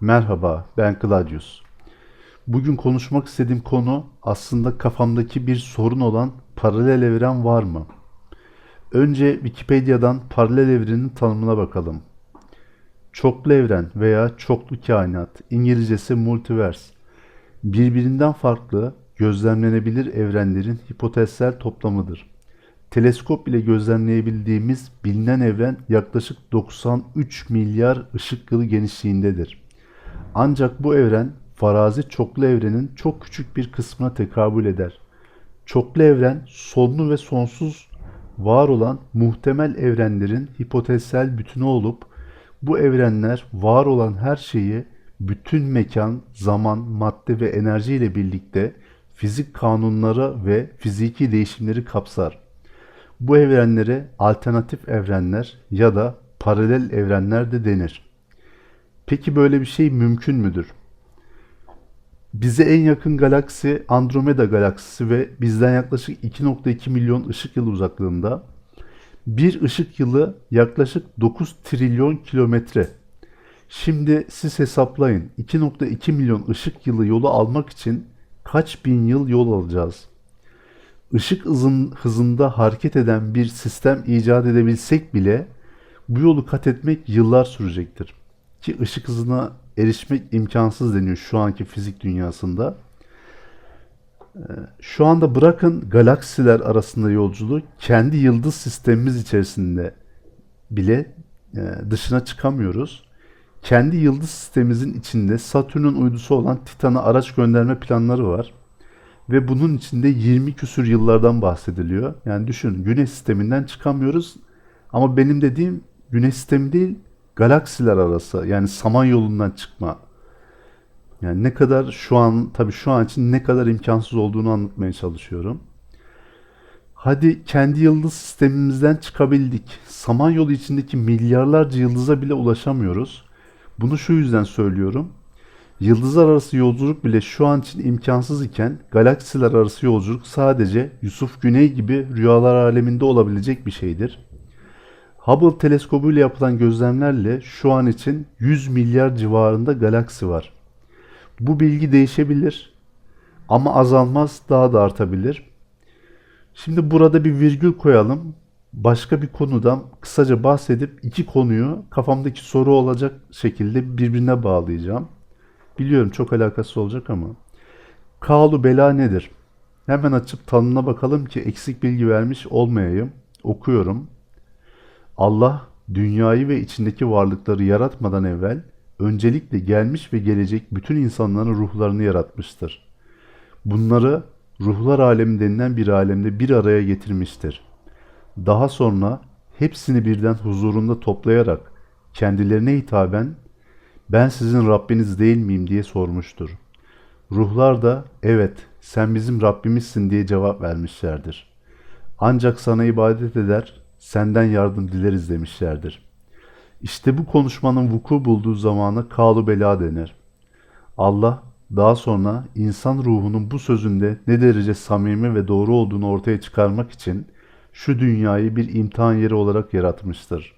Merhaba, ben Claudius. Bugün konuşmak istediğim konu aslında kafamdaki bir sorun olan paralel evren var mı? Önce Wikipedia'dan paralel evrenin tanımına bakalım. Çoklu evren veya çoklu kainat, İngilizcesi multiverse, birbirinden farklı, gözlemlenebilir evrenlerin hipotezsel toplamıdır. Teleskop ile gözlemleyebildiğimiz bilinen evren yaklaşık 93 milyar ışık yılı genişliğindedir. Ancak bu evren farazi çoklu evrenin çok küçük bir kısmına tekabül eder. Çoklu evren sonlu ve sonsuz var olan muhtemel evrenlerin hipotezsel bütünü olup bu evrenler var olan her şeyi bütün mekan, zaman, madde ve enerji ile birlikte fizik kanunları ve fiziki değişimleri kapsar. Bu evrenlere alternatif evrenler ya da paralel evrenler de denir. Peki böyle bir şey mümkün müdür? Bize en yakın galaksi Andromeda galaksisi ve bizden yaklaşık 2.2 milyon ışık yılı uzaklığında. Bir ışık yılı yaklaşık 9 trilyon kilometre. Şimdi siz hesaplayın 2.2 milyon ışık yılı yolu almak için kaç bin yıl yol alacağız? Işık hızın, hızında hareket eden bir sistem icat edebilsek bile bu yolu kat etmek yıllar sürecektir. Ki ışık hızına erişmek imkansız deniyor şu anki fizik dünyasında. Ee, Şu anda bırakın galaksiler arasında yolculuğu kendi yıldız sistemimiz içerisinde bile e, dışına çıkamıyoruz. Kendi yıldız sistemimizin içinde Satürn'ün uydusu olan Titan'a araç gönderme planları var. Ve bunun içinde 20 küsür yıllardan bahsediliyor. Yani düşün Güneş sisteminden çıkamıyoruz. Ama benim dediğim Güneş sistemi değil galaksiler arası yani Samanyolu'ndan çıkma. Yani ne kadar şu an tabii şu an için ne kadar imkansız olduğunu anlatmaya çalışıyorum. Hadi kendi yıldız sistemimizden çıkabildik. Samanyolu içindeki milyarlarca yıldıza bile ulaşamıyoruz. Bunu şu yüzden söylüyorum. Yıldızlar arası yolculuk bile şu an için imkansız iken galaksiler arası yolculuk sadece Yusuf Güney gibi rüyalar aleminde olabilecek bir şeydir. Hubble teleskobuyla yapılan gözlemlerle şu an için 100 milyar civarında galaksi var. Bu bilgi değişebilir ama azalmaz daha da artabilir. Şimdi burada bir virgül koyalım. Başka bir konudan kısaca bahsedip iki konuyu kafamdaki soru olacak şekilde birbirine bağlayacağım. Biliyorum çok alakası olacak ama. Kalu bela nedir? Hemen açıp tanımına bakalım ki eksik bilgi vermiş olmayayım. Okuyorum. Allah dünyayı ve içindeki varlıkları yaratmadan evvel öncelikle gelmiş ve gelecek bütün insanların ruhlarını yaratmıştır. Bunları ruhlar alemi denilen bir alemde bir araya getirmiştir. Daha sonra hepsini birden huzurunda toplayarak kendilerine hitaben ben sizin Rabbiniz değil miyim diye sormuştur. Ruhlar da evet sen bizim Rabbimizsin diye cevap vermişlerdir. Ancak sana ibadet eder, senden yardım dileriz demişlerdir. İşte bu konuşmanın vuku bulduğu zamana kalu bela denir. Allah daha sonra insan ruhunun bu sözünde ne derece samimi ve doğru olduğunu ortaya çıkarmak için şu dünyayı bir imtihan yeri olarak yaratmıştır.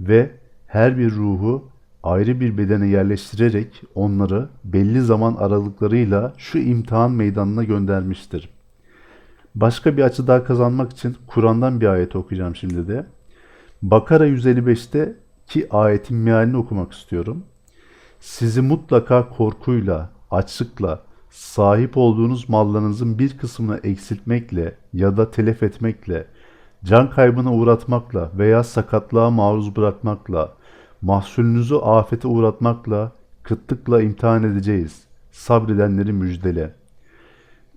Ve her bir ruhu ayrı bir bedene yerleştirerek onları belli zaman aralıklarıyla şu imtihan meydanına göndermiştir. Başka bir açı daha kazanmak için Kur'an'dan bir ayet okuyacağım şimdi de. Bakara 155'te ki ayetin mealini okumak istiyorum. Sizi mutlaka korkuyla, açlıkla, sahip olduğunuz mallarınızın bir kısmını eksiltmekle ya da telef etmekle, can kaybına uğratmakla veya sakatlığa maruz bırakmakla, mahsulünüzü afete uğratmakla, kıtlıkla imtihan edeceğiz. Sabredenleri müjdele.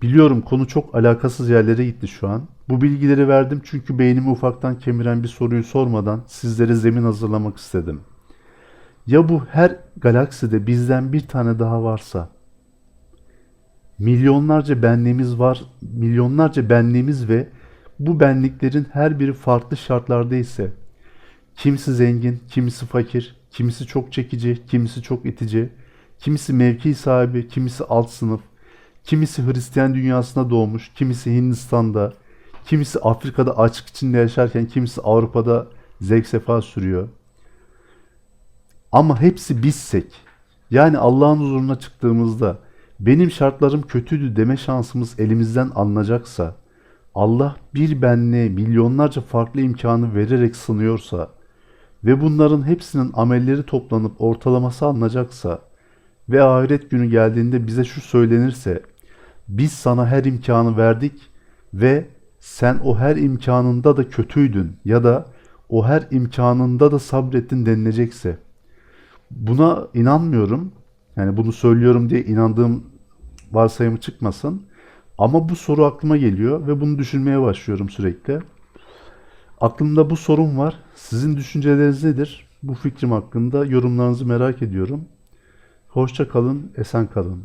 Biliyorum konu çok alakasız yerlere gitti şu an. Bu bilgileri verdim çünkü beynimi ufaktan kemiren bir soruyu sormadan sizlere zemin hazırlamak istedim. Ya bu her galakside bizden bir tane daha varsa? Milyonlarca benliğimiz var, milyonlarca benliğimiz ve bu benliklerin her biri farklı şartlarda ise kimisi zengin, kimisi fakir, kimisi çok çekici, kimisi çok itici, kimisi mevki sahibi, kimisi alt sınıf, kimisi Hristiyan dünyasına doğmuş, kimisi Hindistan'da, kimisi Afrika'da açlık içinde yaşarken kimisi Avrupa'da zevk sefa sürüyor. Ama hepsi bizsek, Yani Allah'ın huzuruna çıktığımızda benim şartlarım kötüydü deme şansımız elimizden alınacaksa, Allah bir benliğe milyonlarca farklı imkanı vererek sınıyorsa ve bunların hepsinin amelleri toplanıp ortalaması alınacaksa ve ahiret günü geldiğinde bize şu söylenirse, biz sana her imkanı verdik ve sen o her imkanında da kötüydün ya da o her imkanında da sabrettin denilecekse, buna inanmıyorum. Yani bunu söylüyorum diye inandığım varsayımı çıkmasın. Ama bu soru aklıma geliyor ve bunu düşünmeye başlıyorum sürekli. Aklımda bu sorun var. Sizin düşünceleriniz nedir? Bu fikrim hakkında yorumlarınızı merak ediyorum. Hoşça kalın, esen kalın.